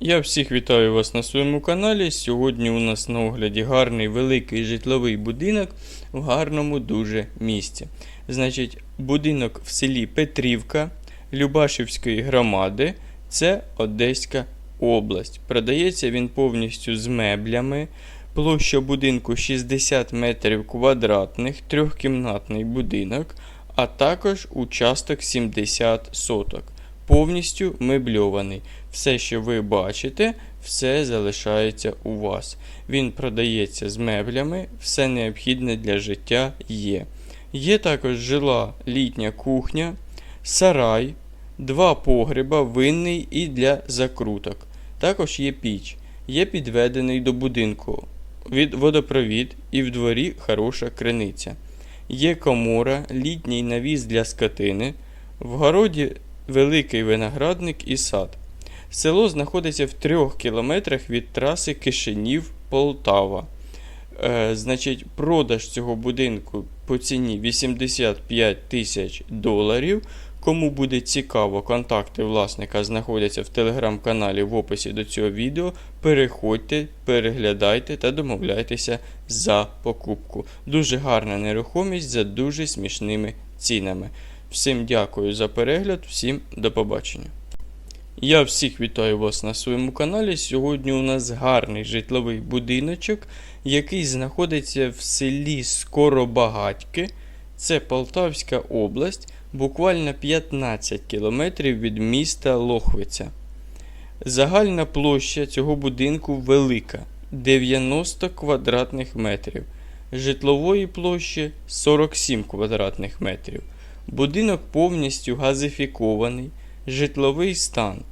Я всіх вітаю вас на своєму каналі. Сьогодні у нас на огляді гарний великий житловий будинок в гарному дуже місці. Значить, будинок в селі Петрівка Любашівської громади. Це Одеська область. Продається він повністю з меблями. Площа будинку 60 метрів квадратних, трьохкімнатний будинок, а також участок 70 соток. Повністю мебльований. Все, що ви бачите, все залишається у вас. Він продається з меблями, все необхідне для життя є. Є також жила літня кухня, сарай, два погреба, винний і для закруток. Також є піч, є підведений до будинку від водопровід і в дворі хороша криниця. Є комора, літній навіс для скотини, в городі великий виноградник і сад. Село знаходиться в трьох кілометрах від траси Кишинів-Полтава. Е, значить, продаж цього будинку по ціні 85 тисяч доларів. Кому буде цікаво, контакти власника знаходяться в телеграм-каналі в описі до цього відео. Переходьте, переглядайте та домовляйтеся за покупку. Дуже гарна нерухомість за дуже смішними цінами. Всім дякую за перегляд, всім до побачення. Я всіх вітаю вас на своєму каналі. Сьогодні у нас гарний житловий будиночок, який знаходиться в селі Скоробагатьки. Це Полтавська область, буквально 15 кілометрів від міста Лохвиця. Загальна площа цього будинку велика 90 квадратних метрів. Житлової площі 47 квадратних метрів. Будинок повністю газифікований, житловий стан.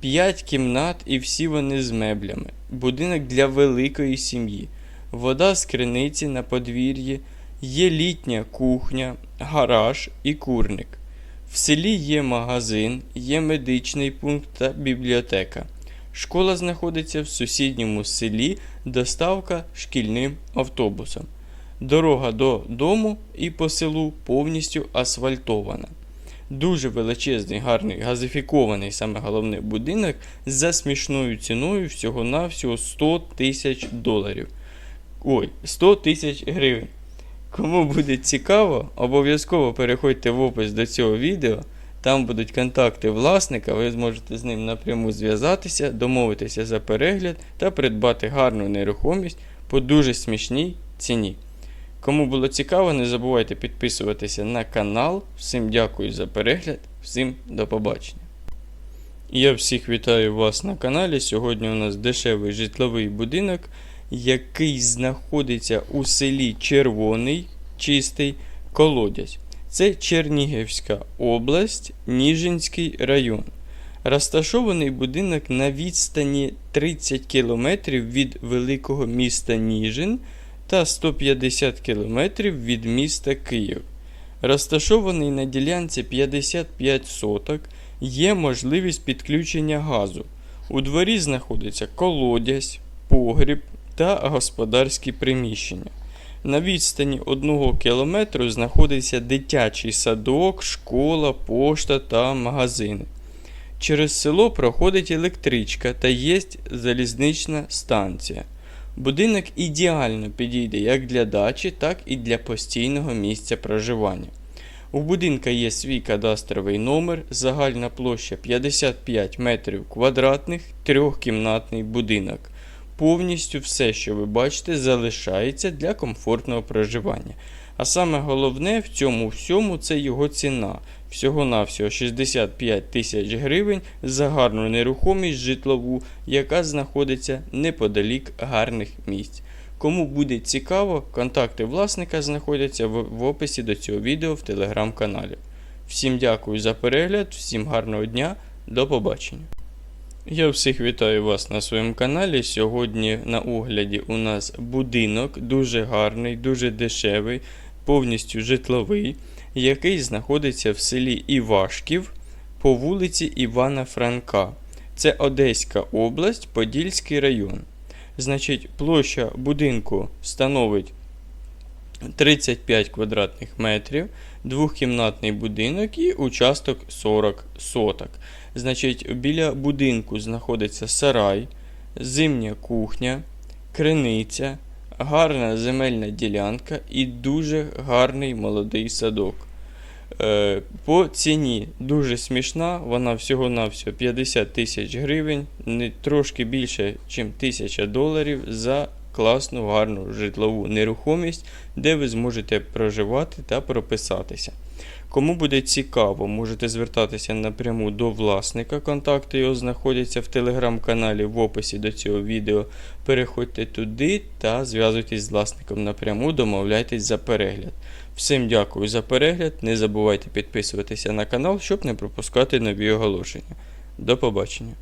5 кімнат і всі вони з меблями. Будинок для великої сім'ї. Вода з криниці на подвір'ї, є літня кухня, гараж і курник. В селі є магазин, є медичний пункт та бібліотека. Школа знаходиться в сусідньому селі, доставка шкільним автобусом. Дорога до дому і по селу повністю асфальтована. Дуже величезний, гарний, газифікований, саме головне будинок за смішною ціною всього-навсього 100 тисяч доларів. Ой, 100 тисяч гривень. Кому буде цікаво, обов'язково переходьте в опис до цього відео. Там будуть контакти власника, ви зможете з ним напряму зв'язатися, домовитися за перегляд та придбати гарну нерухомість по дуже смішній ціні. Кому було цікаво, не забувайте підписуватися на канал. Всім дякую за перегляд, всім до побачення. Я всіх вітаю вас на каналі. Сьогодні у нас дешевий житловий будинок, який знаходиться у селі Червоний, чистий колодязь. Це Чернігівська область, Ніжинський район. Розташований будинок на відстані 30 км від великого міста Ніжин та 150 км від міста Київ. Розташований на ділянці 55 соток, є можливість підключення газу. У дворі знаходиться колодязь, погріб та господарські приміщення. На відстані 1 км знаходиться дитячий садок, школа, пошта та магазини. Через село проходить електричка та є залізнична станція. Будинок ідеально підійде як для дачі, так і для постійного місця проживання. У будинка є свій кадастровий номер, загальна площа 55 метрів квадратних, трьохкімнатний будинок. Повністю все, що ви бачите, залишається для комфортного проживання. А саме головне в цьому всьому це його ціна. Всього-навсього 65 тисяч гривень за гарну нерухомість житлову, яка знаходиться неподалік гарних місць. Кому буде цікаво, контакти власника знаходяться в, описі до цього відео в телеграм-каналі. Всім дякую за перегляд, всім гарного дня, до побачення. Я всіх вітаю вас на своєму каналі. Сьогодні на огляді у нас будинок дуже гарний, дуже дешевий, повністю житловий, який знаходиться в селі Івашків по вулиці Івана Франка. Це Одеська область, Подільський район. Значить, площа будинку становить 35 квадратних метрів, двохкімнатний будинок і участок 40 соток. Значить, біля будинку знаходиться сарай, зимня кухня, криниця, гарна земельна ділянка і дуже гарний молодий садок. Е, По ціні дуже смішна, вона всього-навсього 50 тисяч гривень, не трошки більше, ніж 1000 доларів за класну гарну житлову нерухомість, де ви зможете проживати та прописатися. Кому буде цікаво, можете звертатися напряму до власника. Контакти його знаходяться в телеграм-каналі в описі до цього відео. Переходьте туди та зв'язуйтесь з власником напряму, домовляйтесь за перегляд. Всім дякую за перегляд. Не забувайте підписуватися на канал, щоб не пропускати нові оголошення. До побачення.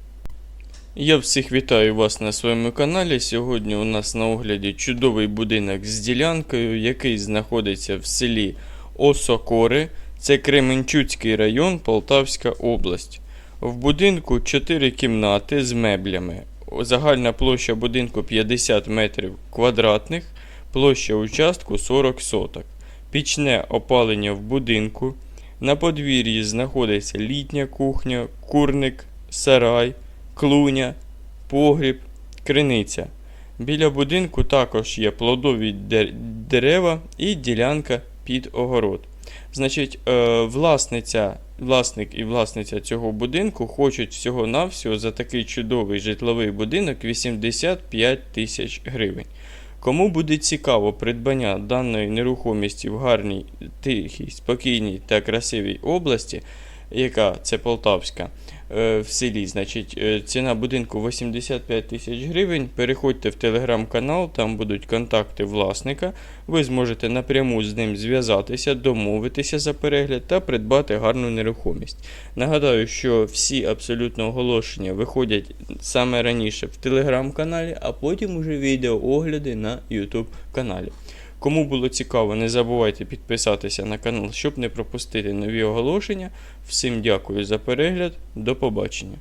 Я всіх вітаю вас на своєму каналі. Сьогодні у нас на огляді чудовий будинок з ділянкою, який знаходиться в селі Осокори. Це Кременчуцький район, Полтавська область. В будинку 4 кімнати з меблями. Загальна площа будинку 50 метрів квадратних, площа участку 40 соток. Пічне опалення в будинку. На подвір'ї знаходиться літня кухня, курник, сарай, клуня, погріб, криниця. Біля будинку також є плодові дерева і ділянка під огород. Значить, е, власниця, власник і власниця цього будинку хочуть всього-навсього за такий чудовий житловий будинок 85 тисяч гривень. Кому буде цікаво придбання даної нерухомості в гарній, тихій, спокійній та красивій області, яка це Полтавська, е, в селі, значить, е, ціна будинку 85 тисяч гривень. Переходьте в телеграм-канал, там будуть контакти власника. Ви зможете напряму з ним зв'язатися, домовитися за перегляд та придбати гарну нерухомість. Нагадаю, що всі абсолютно оголошення виходять саме раніше в телеграм-каналі, а потім уже відеоогляди на YouTube каналі. Кому було цікаво, не забувайте підписатися на канал, щоб не пропустити нові оголошення. Всім дякую за перегляд. До побачення.